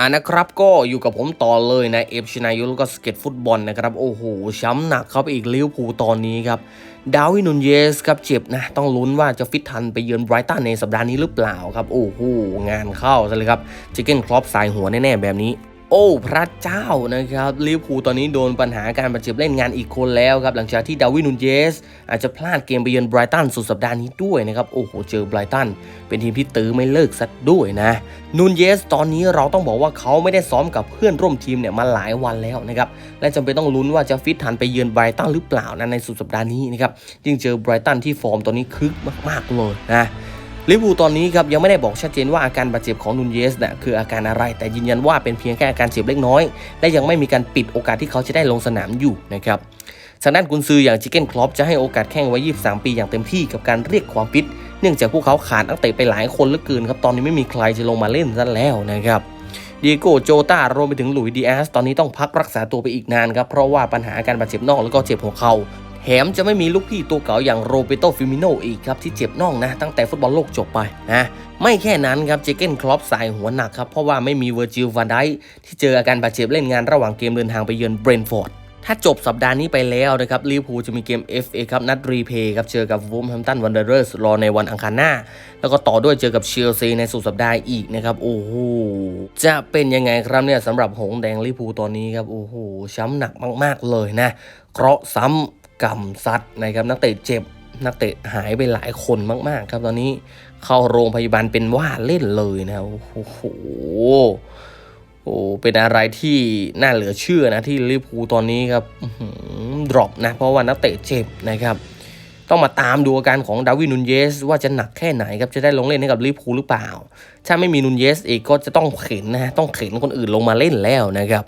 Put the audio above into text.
อ่านะครับก็อยู่กับผมต่อเลยนะเอฟชนายุแล้วก็สเก็ตฟุตบอลนะครับ โอ้โห ช้ำหนักครับอีกลิเวอร์พูลตอนนี้ครับดาวินุนเยสครับเจ็บนะ ต้องลุ้นว่าจะฟิตทันไปเยือนไบรตันในสัปดาห์นี้หรือเปล่าครับ โอ้โห งานเข้าซะเลยครับจิเก้นครอปสายหัวแน่ๆแบบนี้ โอ้พระเจ้านะครับลิเวอร์พูลตอนนี้โดนปัญหาการบาดเจ็บเล่นงานอีกคนแล้วครับ หลังจากที่ดาวินุนเยส อาจจะพลาดเกมไปเยือนไบรตันสุดสัปดาห์นี้ด้วยนะครับ โอ้โห เจอไบรตัน เป็นทีมที่ตื้อไม่เลิกสักด้วยนะนูนเยส ตอนนี้เราต้องบอกว่าเขาไม่ได้ซ้อมกับเพื่อนร่วมทีมเนี่ยมาหลายวันแล้วนะครับ และจำเป็นต้องลุ้นว่าจะฟิตทันไปเยือนไบรตันหรือเปล่านะในสุดสัปดาห์นี้นะครับยิ่งเจอไบรตันที่ฟอร์มตอนนี้คึกมากๆเลยนะ ลิเวอร์พูลตอนนี้ครับยังไม่ได้บอกชัดเจนว่าอาการบาดเจ็บของนูนเยสเนี่ยคืออาการอะไรแต่ยืนยันว่าเป็นเพียงแค่อาการเจ็บเล็กน้อย และยังไม่มีการปิดโอกาสที่เขาจะได้ลงสนามอยู่นะครับทางด้านกุนซืออย่างจิเก้นคลอปจะให้โอกาสแข่งไว้ 23 ปีอย่างเต็มที่กับการเรียกความฟิต เนื่องจากพวกเขาขาดนักเตะไปหลายคนเหลือเกินครับตอนนี้ไม่มีใครจะลงมาเล่นซะแล้วนะครับดีโกโจตารวมไปถึงหลุยส์ดีแอสตอนนี้ต้องพักรักษาตัวไปอีกนานครับเพราะว่าปัญหาการบาดเจ็บนองแล้วก็เจ็บหัวเข่า แถมจะไม่มีลูกพี่ตัวเก่าอย่างโรเบโตฟิมิโนอีกครับที่เจ็บน่องนะ ตั้งแต่ฟุตบอลโลกจบไปนะไม่แค่นั้นครับเจเกนคลอปสายหัวหนักครับเพราะว่าไม่มีเวอร์จิล van ไดที่เจออาการบาดเจ็บเล่นงานระหว่างเกมเดินทางไปเยือนเบรนฟอร์ดถ้าจบสัปดาห์นี้ไปแล้วนะครับลิเวอร์พูลจะมีเกม FA ครับนัดรีเพย์ครับเจอกับวูมแฮมตันวันเดอร์เรสรอในวันอังคารหน้า แล้วก็ต่อด้วยเจอกับเชลซีในสุดสัปดาห์อีกนะครับ โอ้โห จะเป็นยังไงครับเนี่ยสำหรับหงแดงลิเวอร์พูลตอนนี้ครับ โอ้โห ช้ำหนักมาก ๆ เลยนะเคราะห์ซ้ำ กำซัดนะครับนักเตะเจ็บนักเตะหายไปหลายคนมาก ๆ ครับตอนนี้เข้าโรงพยาบาลเป็นว่าเล่นเลยนะโอ้โหโอ้เป็นอะไรที่น่าเหลือเชื่อนะที่ลิเวอร์พูลตอนนี้ครับดรอปนะเพราะว่านักเตะเจ็บนะครับต้องมาตามดูอาการของดาวินนูนเยส ว่าจะหนักแค่ไหนครับจะได้ลงเล่นให้กับลิเวอร์พูลหรือเปล่า ถ้าไม่มีนูนเยสเองก็จะต้องเข็นนะฮะต้องเข็นคนอื่นลงมาเล่นแล้วนะครับ